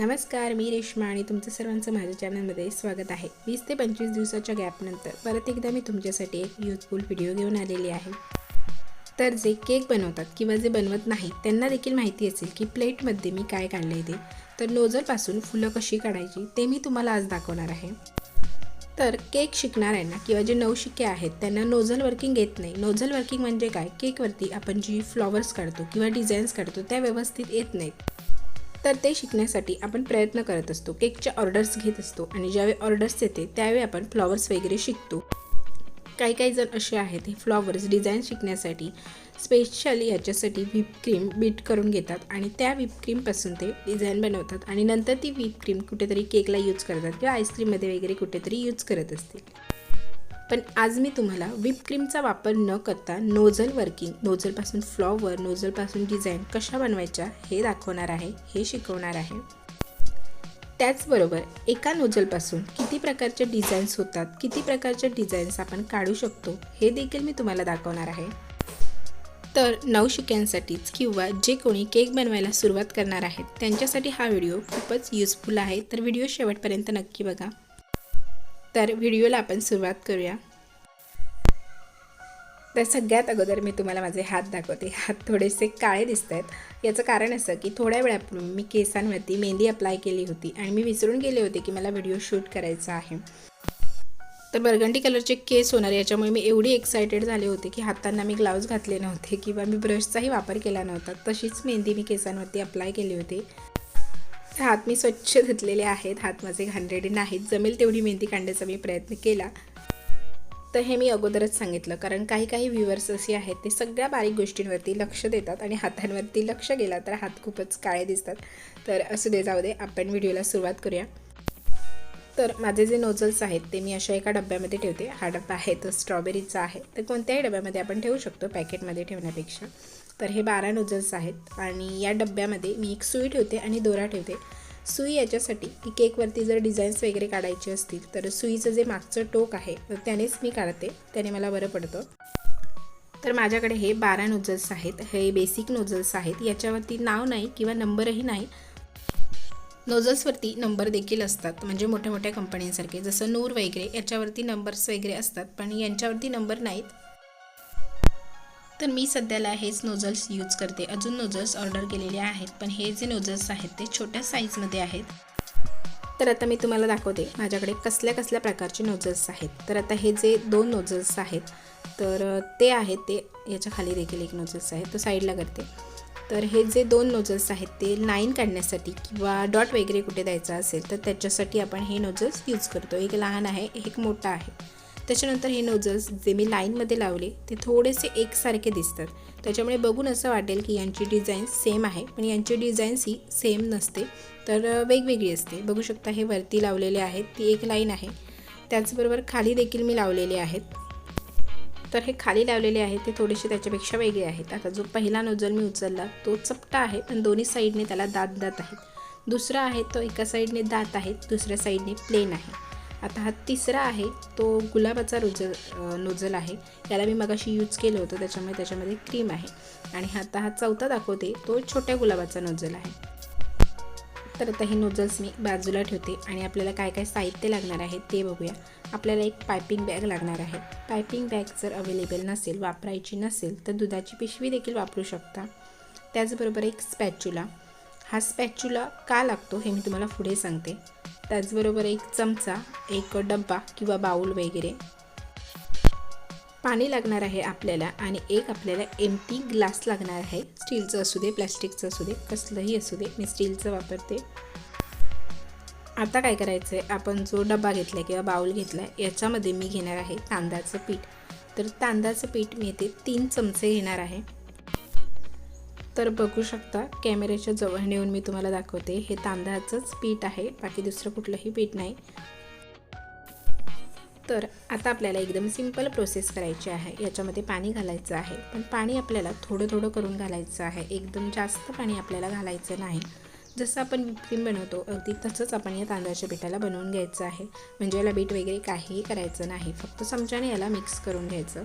नमस्कार मी रेश्मा आणि तुमचं सर्वांचं माझ्या चॅनलमध्ये स्वागत आहे. वीस ते पंचवीस दिवसाच्या गॅपनंतर परत एकदा मी तुमच्यासाठी एक युजफुल व्हिडिओ घेऊन आलेली आहे. तर जे केक बनवतात किंवा जे बनवत नाही त्यांना देखील माहिती असेल की प्लेटमध्ये मी काय काढलं आहे ते. तर नोझलपासून फुलं कशी काढायची ते मी तुम्हाला आज दाखवणार आहे. तर केक शिकणाऱ्यांना किंवा जे नवशिके आहेत त्यांना नोझल वर्किंग येत नाही. नोझल वर्किंग म्हणजे काय? केकवरती आपण जी फ्लॉवर्स काढतो किंवा डिझाईन्स काढतो त्या व्यवस्थित येत नाहीत. तर ते शिकण्यासाठी आपण प्रयत्न करत असतो. केकच्या ऑर्डर्स घेत असतो आणि ज्यावेळी ऑर्डर्स येते त्यावेळी आपण फ्लॉवर्स वगैरे शिकतो. काही काही जण असे आहेत हे फ्लॉवर्स डिझाईन शिकण्यासाठी स्पेशली याच्यासाठी व्हिप क्रीम बीट करून घेतात आणि त्या व्हिपक्रीमपासून ते डिझाईन बनवतात आणि नंतर ती व्हिपक्रीम कुठेतरी केकला यूज करतात किंवा आईस्क्रीममध्ये वगैरे कुठेतरी यूज करत असतील. पण आज मी तुम्हाला क्रीमचा वापर न करता नोझल वर्किंग नोझलपासून फ्लॉवर नोझलपासून डिझाईन कशा बनवायच्या हे दाखवणार आहे हे शिकवणार आहे. त्याचबरोबर एका नोझलपासून किती प्रकारचे डिझाईन्स होतात किती प्रकारचे डिझाईन्स आपण काढू शकतो हे देखील मी तुम्हाला दाखवणार आहे. तर नवशिक्यांसाठीच किंवा जे कोणी केक बनवायला सुरुवात करणार आहेत त्यांच्यासाठी हा व्हिडिओ खूपच युजफुल आहे. तर व्हिडिओ शेवटपर्यंत नक्की बघा. तर व्हिडिओला आपण सुरुवात करूया. तर सगळ्यात अगोदर मी तुम्हाला माझे हात दाखवते. हात थोडेसे काळे दिसत आहेत याचं कारण असं की थोड्या वेळापूर्वी मी केसांवरती मेहंदी अप्लाय केली होती आणि मी विसरून गेले होते की मला व्हिडिओ शूट करायचा आहे. तर बर्गंडी कलरचे केस होणार याच्यामुळे मी एवढी एक्सायटेड झाले होते की हातांना मी ग्लाव्ज घातले नव्हते किंवा मी ब्रशचाही वापर केला नव्हता. तशीच मेहंदी मी केसांवरती अप्लाय केली होती. हात मी स्वच्छ धुतलेले आहेत हात माझे घाणरेडे नाहीत. जमेल तेवढी मेहंदी काढण्याचा मी प्रयत्न केला. तर हे मी अगोदरच सांगितलं कारण काही काही व्ह्युअर्स असे आहेत ते सगळ्या बारीक गोष्टींवरती लक्ष देतात आणि हातांवरती लक्ष गेला तर हात खूपच काळे दिसतात. तर असू दे जाऊ दे आपण व्हिडिओला सुरुवात करूया. तर माझे जे नोझल्स आहेत ते मी अशा एका डब्यामध्ये ठेवते. हा डब्बा आहे तो स्ट्रॉबेरीचा आहे. तर कोणत्याही डब्यामध्ये आपण ठेवू शकतो पॅकेटमध्ये ठेवण्यापेक्षा. तर हे बारा नोजल्स आहेत. आणि या डब्यामध्ये मी एक सुई ठेवते आणि दोरा ठेवते. सुई याच्यासाठी की केकवरती जर डिझाईन्स वगैरे काढायचे असतील तर सुईचं जे मागचं टोक आहे तर त्यानेच मी काढते. त्याने मला बरं पडतं. तर माझ्याकडे हे बारा नोजल्स आहेत. हे बेसिक नोजल्स आहेत. याच्यावरती नाव नाही किंवा नंबरही नाही. नोजल्सवरती नंबर देखील असतात. म्हणजे मोठ्या मोठ्या कंपन्यांसारखे जसं नूर वगैरे याच्यावरती नंबर्स वगैरे असतात. पण यांच्यावरती नंबर नाहीत. तर मी सध्याला हेच नोझल्स यूज करते. अजून नोझल्स ऑर्डर केलेले आहेत पण हे जे नोझल्स आहेत ते छोट्या साईजमध्ये आहेत. तर आता मी तुम्हाला दाखवते माझ्याकडे कसल्या कसल्या प्रकारचे नोझल्स आहेत. तर आता हे जे दोन नोझल्स आहेत तर ते आहेत ते याच्या खाली देखील एक नोझल्स आहे तो साईडला करते. तर हे जे दोन नोझल्स आहेत ते लाईन काढण्यासाठी किंवा डॉट वगैरे कुठे द्यायचा असेल तर त्याच्यासाठी आपण हे नोझल्स यूज करतो. एक लहान आहे एक मोठा आहे. त्याच्यानंतर हे नोझल्स जे मी लाईनमध्ये लावले ते थोडेसे एकसारखे दिसतात. त्याच्यामुळे बघून असं वाटेल की यांची डिझाईन सेम आहे पण यांची डिझाईन्स ही सेम नसते तर वेगवेगळी असते. बघू शकता हे वरती लावलेले आहेत ती एक लाईन आहे. त्याचबरोबर खाली देखील मी लावलेले आहेत. तर हे खाली लावलेले आहेत ते थोडेसे त्याच्यापेक्षा वेगळे आहेत. आता जो पहिला नोझल मी उचलला तो चपटा आहे पण दोन्ही साईडने त्याला दात दात आहेत. दुसरा आहे तो एका साईडने दात आहेत दुसऱ्या साईडने प्लेन आहे. आता हा तिसरा आहे तो गुलाबाचा रोजल नोजल आहे. याला मी मगाशी यूज केलं होतं त्याच्यामुळे त्याच्यामध्ये क्रीम आहे. आणि आता हा चौथा दाखवते तो छोट्या गुलाबाचा नोजल आहे. तर आता हे नोजल्स मी बाजूला ठेवते आणि आपल्याला काय काय साहित्य लागणार आहे ते बघूया. आपल्याला एक पायपिंग बॅग लागणार आहे. पायपिंग बॅग जर अवेलेबल नसेल वापरायची नसेल तर दुधाची पिशवी देखील वापरू शकता. त्याचबरोबर एक स्पॅच्युला हा स्पॅच्युला का लागतो हे मी तुम्हाला पुढे सांगते. त्याचबरोबर एक चमचा एक डब्बा किंवा बाऊल वगैरे. पाणी लागणार आहे आपल्याला आणि एक आपल्याला एमटी ग्लास लागणार आहे. स्टीलचं असू दे प्लॅस्टिकचं असू दे कसलंही असू दे मी स्टीलचं वापरते. आता काय करायचं आहे आपण जो डबा घेतला आहे किंवा बाऊल घेतला आहे याच्यामध्ये मी घेणार आहे तांदळाचं पीठ. तर तांदळाचं पीठ मी येथे तीन चमचे घेणार आहे. तर बघू शकता. कॅमेऱ्याच्या जवळ नेऊन मी तुम्हाला दाखवते. हे तांदळाचंच पीठ आहे. बाकी दुसरं कुठलंही पीठ नाही. तर आता आपल्याला एकदम सिंपल प्रोसेस करायची आहे. याच्यामध्ये पाणी घालायचं आहे. पण पाणी आपल्याला थोडं थोडं करून घालायचं आहे. एकदम जास्त पाणी आपल्याला घालायचं नाही. जसं आपण विपक्रीम बनवतो अगदी तसंच आपण या तांदळाच्या पिठाला बनवून घ्यायचं आहे. म्हणजे याला बीट वगैरे काहीही करायचं नाही. फक्त चमच्याने याला मिक्स करून घ्यायचं.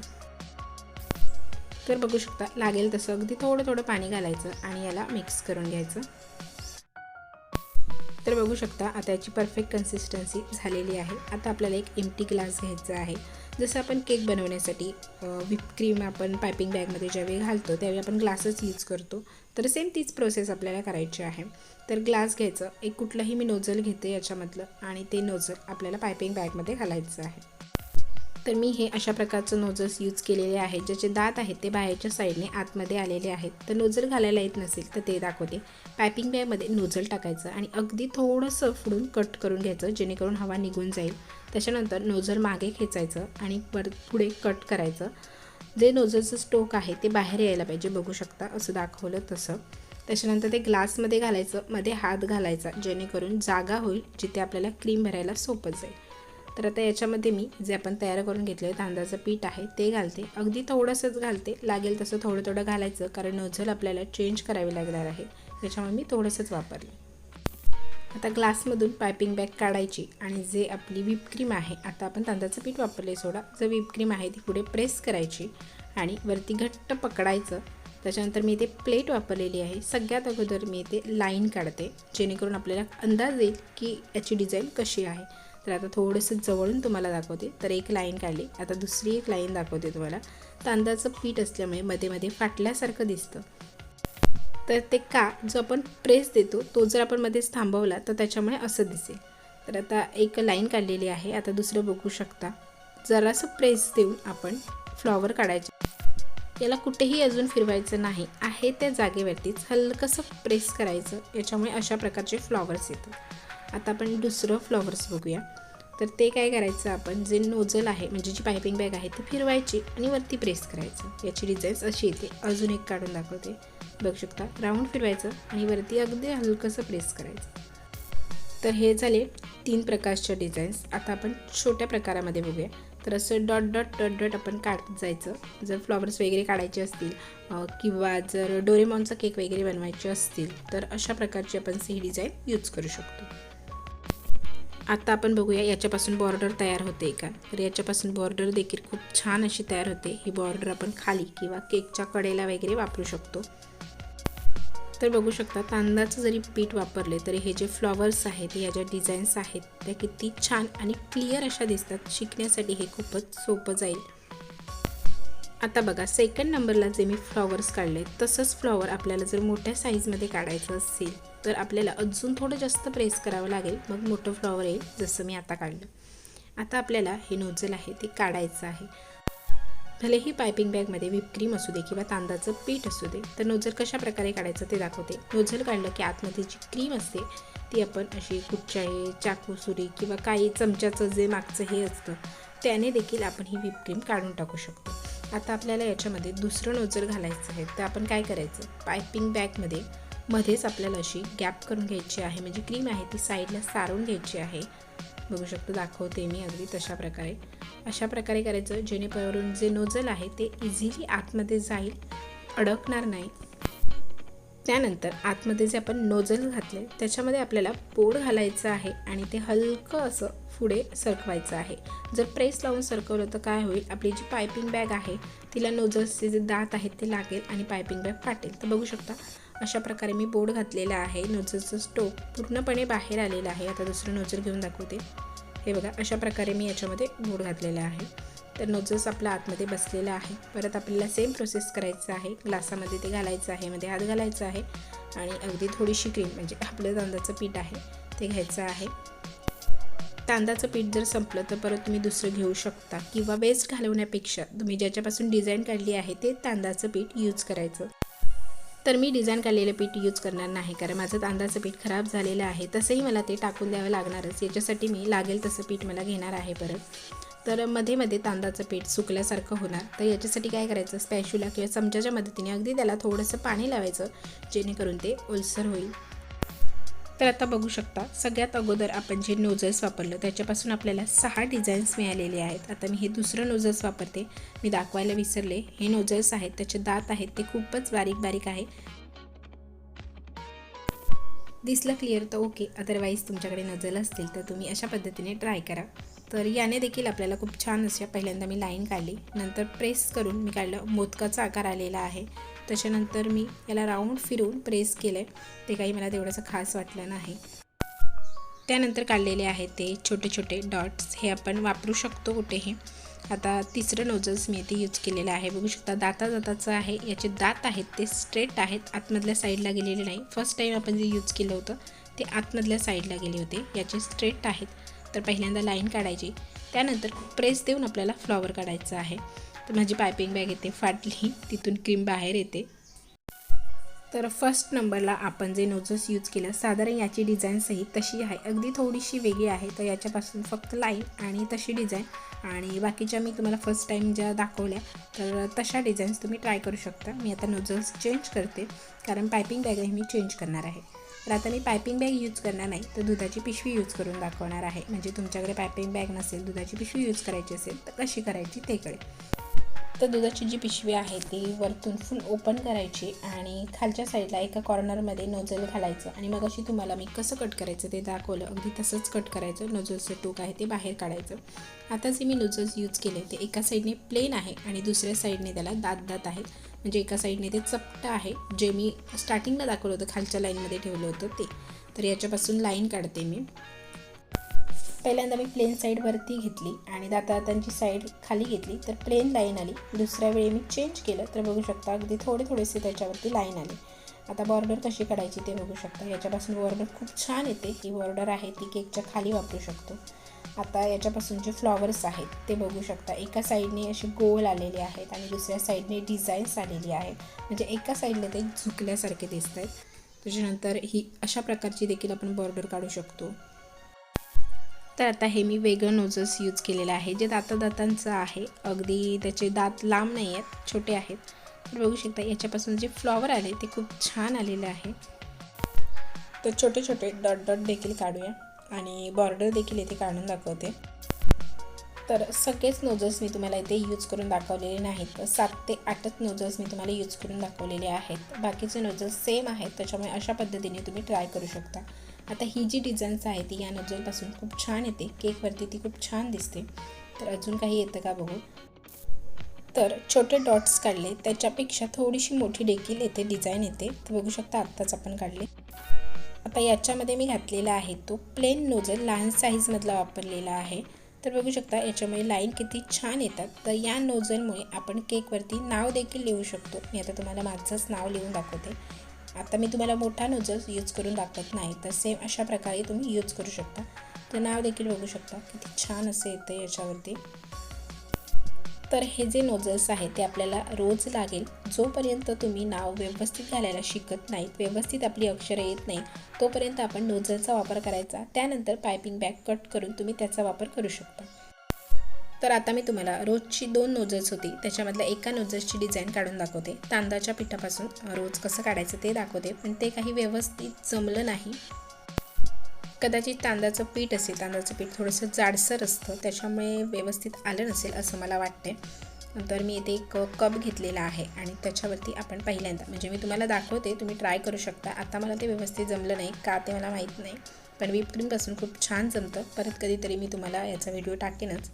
तर बघू शकता लागेल तसं. अगदी थोडं थोडं पाणी घालायचं आणि याला मिक्स करून घ्यायचं. तर बघू शकता आता याची परफेक्ट कन्सिस्टन्सी झालेली आहे. आता आपल्याला एक एमटी ग्लास घ्यायचा आहे. जसं आपण केक बनवण्यासाठी व्हिप क्रीम आपण पायपिंग बॅगमध्ये ज्यावेळी घालतो त्यावेळी आपण ग्लासच यूज करतो. तर सेम तीच प्रोसेस आपल्याला करायची आहे. तर ग्लास घ्यायचं. एक कुठलंही मी नोझल घेते याच्यामधलं आणि ते नोझल आपल्याला पायपिंग बॅगमध्ये घालायचं आहे. तर मी हे अशा प्रकारचं नोजल्स यूज केलेले आहेत ज्याचे दात आहेत ते बाहेरच्या साईडने आतमध्ये आलेले आहेत. तर नोजल घालायला येत नसेल तर ते दाखवते. पॅपिंग बॅगमध्ये नोजल टाकायचं आणि अगदी थोडंसं फुडून कट करून घ्यायचं जेणेकरून हवा निघून जाईल. त्याच्यानंतर नोजल मागे खेचायचं आणि वर पुढे कट करायचं. जे नोजलचं स्टोक आहे ते बाहेर यायला पाहिजे बघू शकता असं दाखवलं तसं. त्याच्यानंतर ते ग्लासमध्ये घालायचं मध्ये हात घालायचा जेणेकरून जागा होईल जिथे आपल्याला क्रीम भरायला सोपं जाईल. तर आता याच्यामध्ये मी जे आपण तयार करून घेतले तांदळाचं पीठ आहे ते घालते. अगदी थोडंसंच घालते लागेल तसं थोडं थोडं घालायचं कारण नोझल आपल्याला चेंज करावी लागणार आहे. त्याच्यामुळे मी थोडंसंच वापरले. आता ग्लासमधून पायपिंग बॅग काढायची आणि जे आपली व्हिपक्रीम आहे आता आपण तांदळाचं पीठ वापरले सोडा. जर व्हिपक्रीम आहे ती पुढे प्रेस करायची आणि वरती घट्ट पकडायचं. त्याच्यानंतर मी इथे प्लेट वापरलेली आहे. सगळ्यात अगोदर मी इथे लाईन काढते जेणेकरून आपल्याला अंदाज येईल की याची डिझाईन कशी आहे. तर आता थोडंसं जवळून तुम्हाला दाखवते. तर एक लाईन काढली. आता दुसरी एक लाईन दाखवते तुम्हाला. तांदळाचं पीठ असल्यामुळे मध्ये मध्ये फाटल्यासारखं दिसतं. तर ते का जो आपण प्रेस देतो तो जर आपण मध्येच थांबवला तर त्याच्यामुळे असं दिसेल. तर आता एक लाईन काढलेली आहे. आता दुसरं बघू शकता. जरासं प्रेस देऊन आपण फ्लॉवर काढायचे. याला कुठेही अजून फिरवायचं नाही. आहे त्या जागेवरतीच हलकंसं प्रेस करायचं. याच्यामुळे अशा प्रकारचे फ्लॉवर्स येतात. आता आपण दुसरं फ्लॉवर्स बघूया. तर ते काय करायचं आपण? जे नोझल आहे म्हणजे जी पायपिंग बॅग आहे ती फिरवायची आणि वरती प्रेस करायचं. याची डिझाईन्स अशी येते. अजून एक काढून दाखवते. बघू शकता. राऊंड फिरवायचं आणि वरती अगदी हलकंसं प्रेस करायचं. तर हे झाले तीन प्रकारच्या डिझाईन्स आता आपण छोट्या प्रकारामध्ये बघूया. तर असं डॉट डॉट डॉट डॉट आपण काढत जायचं. जर फ्लॉवर्स वगैरे काढायचे असतील किंवा जर डोरेमॉनचा केक वगैरे बनवायचे असतील तर अशा प्रकारची आपण ही डिझाईन यूज करू शकतो. आता आपण बघूया याच्यापासून बॉर्डर तयार होते का? तर याच्यापासून बॉर्डर देखील खूप छान अशी तयार होते. ही बॉर्डर आपण खाली किंवा केकच्या कडेला वगैरे वापरू शकतो. तर बघू शकता तांदळाचं जरी पीठ वापरले तरी हे जे फ्लॉवर्स आहेत या ज्या डिझाईन्स आहेत त्या किती छान आणि क्लिअर अशा दिसतात. शिकण्यासाठी हे खूपच सोपं जाईल. आता बघा सेकंड नंबरला जे मी फ्लॉवर्स काढले तसंच फ्लॉवर आपल्याला जर मोठ्या साईजमध्ये काढायचं असेल तर आपल्याला अजून थोडं जास्त प्रेस करावं लागेल. मग मोठं फ्लॉवर येईल जसं मी आता काढलं. आता आपल्याला हे नोझल आहे ते काढायचं आहे. भलेही पायपिंग बॅगमध्ये व्हिपक्रीम असू दे किंवा तांदळाचं पीठ असू दे तर नोझल कशा प्रकारे काढायचं ते दाखवते. नोझल काढलं की आतमध्ये जी क्रीम असते ती आपण अशी कुठच्याही चाकू सुरी किंवा काही चमच्याचं जे मागचं हे असतं त्याने देखील आपण ही व्हिपक्रीम काढून टाकू शकतो. आता आपल्याला याच्यामध्ये दुसरं नोझल घालायचं आहे. तर आपण काय करायचं? पायपिंग बॅगमध्ये मध्येच आपल्याला अशी गॅप करून घ्यायची आहे. म्हणजे क्रीम आहे ती साईडला सारून घ्यायची आहे. बघू शकतो दाखवते मी अगदी तशा प्रकारे. अशा प्रकारे करायचं जेणेकरून जे नोजल आहे ते इझिली आतमध्ये जाईल अडकणार नाही. त्यानंतर आतमध्ये जे आपण नोजल घातले त्याच्यामध्ये आपल्याला पोड घालायचं आहे आणि ते हलकं असं पुढे सरकवायचं आहे. जर प्रेस लावून सरकवलं तर काय होईल? आपली जी पायपिंग बॅग आहे तिला नोजल्सचे जे दात आहेत ते लागेल आणि पायपिंग बॅग फाटेल. तर बघू शकता अशा प्रकारे मी बोर्ड घातलेला आहे नोजलचं स्टोक पूर्णपणे बाहेर आलेला आहे. आता दुसरं नोझल घेऊन दाखवते. हे बघा अशा प्रकारे मी याच्यामध्ये बोर्ड घातलेला आहे. तर नोजल्स आपला आतमध्ये बसलेला आहे. परत आपल्याला सेम प्रोसेस करायचं आहे. ग्लासामध्ये ते घालायचं आहे मध्ये हात घालायचं आहे. आणि अगदी थोडीशी क्रीम म्हणजे आपलं तांदळाचं पीठ आहे ते घ्यायचं आहे. तांदळाचं पीठ जर संपलं तर परत तुम्ही दुसरं घेऊ शकता. किंवा वेस्ट घालवण्यापेक्षा तुम्ही ज्याच्यापासून डिझाईन काढली आहे ते तांदळाचं पीठ यूज करायचं. तर मी डिझाईन काढलेलं पीठ यूज करणार नाही कारण माझं तांदळाचं पीठ खराब झालेलं आहे. तसंही मला ते टाकून द्यावं लागणारच. याच्यासाठी मी लागेल तसं पीठ मला घेणार आहे परत. तर मध्ये मध्ये तांदळाचं पीठ सुकल्यासारखं होणार. तर याच्यासाठी काय करायचं? स्पॅशुला किंवा चमच्याच्या मदतीने अगदी त्याला थोडंसं पाणी लावायचं जेणेकरून ते ओलसर होईल. तर आता बघू शकता सगळ्यात अगोदर आपण जे नोजल्स वापरलं त्याच्यापासून आपल्याला सहा डिझाईन्स मिळालेले आहेत. आता मी हे दुसरं नोजल्स वापरते. मी दाखवायला विसरले. हे नोजल्स आहेत त्याचे दात आहेत ते खूपच बारीक बारीक आहे. दिसलं क्लिअर तर ओके अदरवाईज तुमच्याकडे नजल असतील तर तुम्ही अशा पद्धतीने ट्राय करा. तर याने देखील आपल्याला खूप छान अशा पहिल्यांदा मी लाईन काढली. नंतर प्रेस करून मी काढलं. मोदकाचा आकार आलेला आहे. त्याच्यानंतर मी याला राऊंड फिरून प्रेस केलं आहे ते काही मला तेवढंसं खास वाटलं नाही. त्यानंतर काढलेले आहेत ते छोटे छोटे डॉट्स. हे आपण वापरू शकतो कुठेही. आता तिसरं नोझल्स मी इथे यूज केलेलं आहे. बघू शकता दाता दाताचं आहे. याचे दात आहेत ते स्ट्रेट आहेत. आतमधल्या साईडला गेलेले नाही. फर्स्ट टाईम आपण जे यूज केलं होतं ते आतमधल्या साईडला गेले होते. याचे स्ट्रेट आहेत. तर पहिल्यांदा लाईन काढायची. त्यानंतर प्रेस देऊन आपल्याला फ्लॉवर काढायचं आहे. तर माझी पायपिंग बॅग येते फाटली. तिथून क्रीम बाहेर येते. तर फर्स्ट नंबरला आपण जे नोझल्स यूज केलं साधारण याची डिझाईन्सही तशी आहे. अगदी थोडीशी वेगळी आहे तर याच्यापासून फक्त लाईन आणि तशी डिझाईन आणि बाकीच्या मी तुम्हाला फर्स्ट टाईम ज्या दाखवल्या तर तशा डिझाईन्स तुम्ही ट्राय करू शकता. मी आता नोजल्स चेंज करते कारण पायपिंग बॅगही मी चेंज करणार आहे. तर आता मी पायपिंग बॅग यूज करणार नाही तर दुधाची पिशवी यूज करून दाखवणार आहे. म्हणजे तुमच्याकडे पायपिंग बॅग नसेल दुधाची पिशवी यूज करायची असेल तर कशी करायची ते कळेल. तर दुधाची जी पिशवी आहे ती वरतून फुल ओपन करायची आणि खालच्या साईडला एका कॉर्नरमध्ये नोजल घालायचं. आणि मग अशी तुम्हाला मी कसं कट करायचं ते दाखवलं. अगदी तसंच कट करायचं. नोजलचं टोक आहे ते बाहेर काढायचं. आता जे मी नोजल्स यूज केले. ते एका साईडने प्लेन आहे आणि दुसऱ्या साईडने त्याला दात दात आहेत म्हणजे एका साईडने ते चपटं आहे. जे मी स्टार्टिंगला दाखवलं होतं खालच्या लाईनमध्ये ठेवलं होतं ते. तर याच्यापासून लाईन काढते मी. पहिल्यांदा मी प्लेन साईड वरती घेतली आणि दातादातांची साईड खाली घेतली. तर प्लेन लाईन आली. दुसऱ्या वेळी मी चेंज केलं तर बघू शकता अगदी थोडे थोडेसे त्याच्यावरती लाईन आली. आता बॉर्डर कशी काढायची ते बघू शकता. याच्यापासून बॉर्डर खूप छान येते. ही बॉर्डर आहे ती केकच्या खाली वापरू शकतो. आता याच्यापासून जे फ्लॉवर्स आहेत ते बघू शकता. एका साईडने असे गोल आलेले आहेत आणि दुसऱ्या साईडने डिझाईन्स आलेली आहेत. म्हणजे एका साईडने ते झुकल्यासारखे दिसत आहेत त्याच्यानंतर ही अशा प्रकारची देखील आपण बॉर्डर काढू शकतो. तर आता हे मी वेगळं नोजस यूज केलेलं आहे जे दाता दातांचं आहे. अगदी त्याचे दात लांब नाही आहेत छोटे आहेत. तर बघू शकता याच्यापासून जे फ्लॉवर आले ते खूप छान आलेले आहे. तर छोटे छोटे डॉट डॉट देखील काढूया आणि बॉर्डर देखील इथे काढून दाखवते. तर सगळेच नोजल्स मी तुम्हाला इथे यूज करून दाखवलेले नाहीत. सात ते आठच नोजल्स मी तुम्हाला यूज करून दाखवलेले आहेत. बाकीचे नोजल्स सेम आहेत त्याच्यामुळे अशा पद्धतीने तुम्ही ट्राय करू शकता. आता ही जी डिझाईन्स आहे ती या नजलपासून खूप छान येते. केकवरती ती खूप छान दिसते. तर अजून काही येतं का बघू? तर छोटे डॉट्स काढले. त्याच्यापेक्षा थोडीशी मोठी देखील येते डिझाईन येते. तर बघू शकता आत्ताच आपण काढले. आता याच्यामध्ये मी घातलेला आहे तो प्लेन नोजल लहान साईजमधला वापरलेला आहे. तर बघू शकता याच्यामुळे लाईन किती छान येतात. तर या नोजलमुळे आपण केकवरती नाव देखील लिहू शकतो. मी आता तुम्हाला माझंच नाव लिहून दाखवते. आता मी तुम्हाला मोठा नोजल यूज करून दाखवत नाही तर सेम अशा प्रकारे तुम्ही यूज करू शकता. तर नाव देखील बघू शकता. किती छान असं येतं याच्यावरती. तर हे जे नोजल्स आहेत ते आपल्याला रोज लागेल. जोपर्यंत तुम्ही नाव व्यवस्थित घालायला शिकत नाहीत व्यवस्थित आपली अक्षरं येत नाही तोपर्यंत आपण नोजलचा वापर करायचा. त्यानंतर पायपिंग बॅग कट करून तुम्ही त्याचा वापर करू शकता. तर आता मी तुम्हाला रोजची दोन नोझल्स होती. त्याच्यामधल्या एका नोझल्सची डिझाईन काढून दाखवते. तांदळाच्या पिठापासून रोज कसं काढायचं ते दाखवते. पण ते काही व्यवस्थित जमलं नाही. कदाचित तांदळाचं पीठ असेल तांदळाचं पीठ थोडंसं जाडसर असतं. त्याच्यामुळे व्यवस्थित आलं नसेल असं मला वाटते तर मी इथे एक कप घेतलेला आहे आणि त्याच्यावरती आपण पहिल्यांदा म्हणजे मी तुम्हाला दाखवते तुम्ही ट्राय करू शकता. आता मला ते व्यवस्थित जमलं नाही का ते मला माहीत नाही. पण व्हिप खूप छान जमतं. परत कधीतरी मी तुम्हाला याचा व्हिडिओ टाकेनच.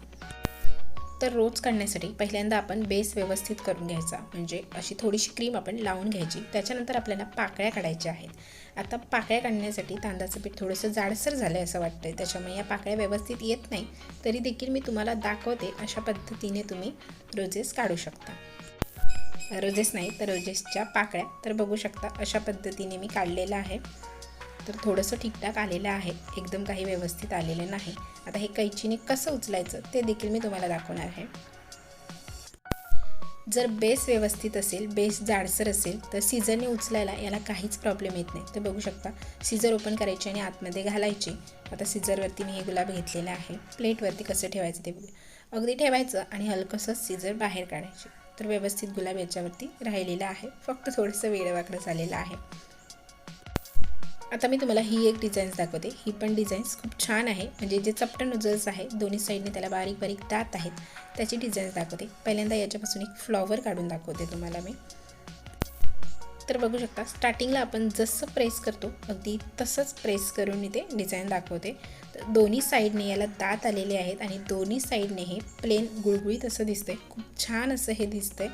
तर रोज काढण्यासाठी पहिल्यांदा आपण बेस व्यवस्थित करून घ्यायचा. म्हणजे अशी थोडीशी क्रीम आपण लावून घ्यायची. त्याच्यानंतर आपल्याला पाकळ्या काढायच्या आहेत. आता पाकळ्या काढण्यासाठी तांदळाचं पीठ थोडंसं जाडसर झालं आहे असं वाटतं आहे त्याच्यामुळे या पाकळ्या व्यवस्थित येत नाही. तरी देखील मी तुम्हाला दाखवते अशा पद्धतीने तुम्ही रोजेस काढू शकता. रोजेस नाही तर रोजेसच्या पाकळ्या. तर बघू शकता अशा पद्धतीने मी काढलेलं आहे. तर थोडंसं ठीकठाक आलेलं आहे. एकदम काही व्यवस्थित आलेलं नाही. आता हे कैचीने कसं उचलायचं ते देखील मी तुम्हाला दाखवणार आहे. जर बेस व्यवस्थित असेल बेस जाडसर असेल तर सीझरने उचलायला याला काहीच प्रॉब्लेम येत नाही. तर बघू शकता सीझर ओपन करायची आणि आतमध्ये घालायची. आता सीझरवरती मी हे गुलाब घेतलेलं आहे. प्लेटवरती कसं ठेवायचं ते बघू अगदी ठेवायचं आणि हलकंसं सीझर बाहेर काढायचे. तर व्यवस्थित गुलाब याच्यावरती राहिलेलं आहे. फक्त थोडंसं वेळवाकडं झालेलं आहे. आता मी तुम्हाला ही एक डिझाईन्स दाखवते. ही पण डिझाईन्स खूप छान आहे. म्हणजे जे चपटा नोझल्स आहे दोन्ही साईडने त्याला बारीक बारीक दात आहेत त्याची डिझाईन्स दाखवते. पहिल्यांदा याच्यापासून एक फ्लॉवर काढून दाखवते तुम्हाला मी. तर बघू शकता स्टार्टिंगला आपण जसं प्रेस करतो अगदी तसंच प्रेस करून इथे डिझाईन दाखवते. तर दोन्ही साईडने याला दात आलेले आहेत आणि दोन्ही साईडने हे प्लेन गुळगुळीत असं दिसतंय. खूप छान असं हे दिसतंय.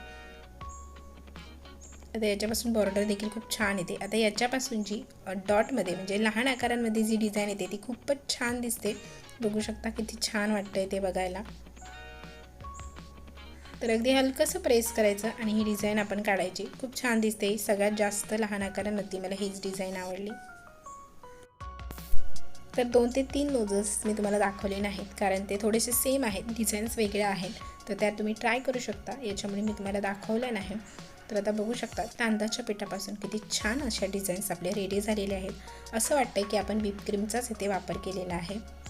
आता याच्यापासून बॉर्डर देखील खूप छान येते. आता याच्यापासून जी डॉटमध्ये म्हणजे लहान आकारांमध्ये जी डिझाईन येते ती खूपच छान दिसते. बघू शकता किती छान वाटतंय ते बघायला. तर अगदी हलकंसं प्रेस करायचं आणि ही डिझाईन आपण काढायची. खूप छान दिसते. सगळ्यात जास्त लहान आकारांमध्ये मला हीच डिझाईन आवडली. तर दोन ते तीन नोजल्स मी तुम्हाला दाखवले नाहीत कारण ते थोडेसे सेम आहेत. डिझाईन्स वेगळ्या आहेत. तर त्या तुम्ही ट्राय करू शकता. याच्यामुळे मी तुम्हाला दाखवलं नाही. तर आता बघू शकता तांदळाच्या पिठापासून किती छान अशा डिझाईन्स आपल्या रेडी झालेले आहेत. असं वाटतं की आपण बीप क्रीमचाच इथे वापर केलेला आहे.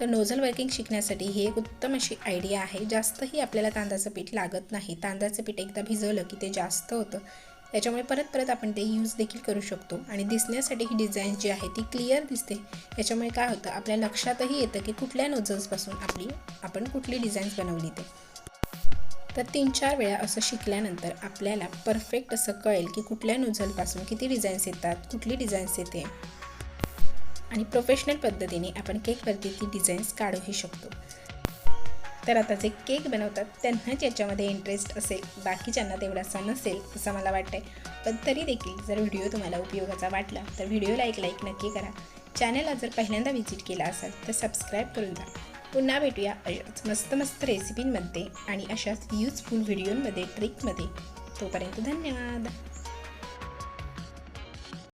तर नोझल वर्किंग शिकण्यासाठी ही एक उत्तम अशी आयडिया आहे. जास्तही आपल्याला तांदळाचं पीठ लागत नाही. तांदळाचं पीठ एकदा भिजवलं की ते जास्त होतं. त्याच्यामुळे परत परत आपण ते यूज देखील करू शकतो. आणि दिसण्यासाठी ही डिझाईन जी आहे ती क्लिअर दिसते. याच्यामुळे काय होतं आपल्या लक्षातही येतं की कुठल्या नोझल्सपासून आपली आपण कुठली डिझाईन्स बनवली ते. तर तीन चार वेळा असं शिकल्यानंतर आपल्याला परफेक्ट असं कळेल की कुठल्या नोझलपासून किती डिझाईन्स येतात कुठली डिझाईन्स येते. आणि प्रोफेशनल पद्धतीने आपण केकवरती ती डिझाईन्स काढूही शकतो. तर आता जे केक बनवतात त्यांनाच याच्यामध्ये इंटरेस्ट असेल बाकीच्यांना तेवढासा नसेल असं मला वाटतंय. पण तरी देखील जर व्हिडिओ तुम्हाला उपयोगाचा वाटला तर व्हिडिओला एक लाईक नक्की करा. चॅनलला जर पहिल्यांदा व्हिजिट केला असाल तर सबस्क्राईब करून जा पुन्हा भेटूया अशाच मस्त मस्त रेसिपींमध्ये आणि अशाच यूजफुल व्हिडिओमध्ये ट्रिकमध्ये तोपर्यंत धन्यवाद.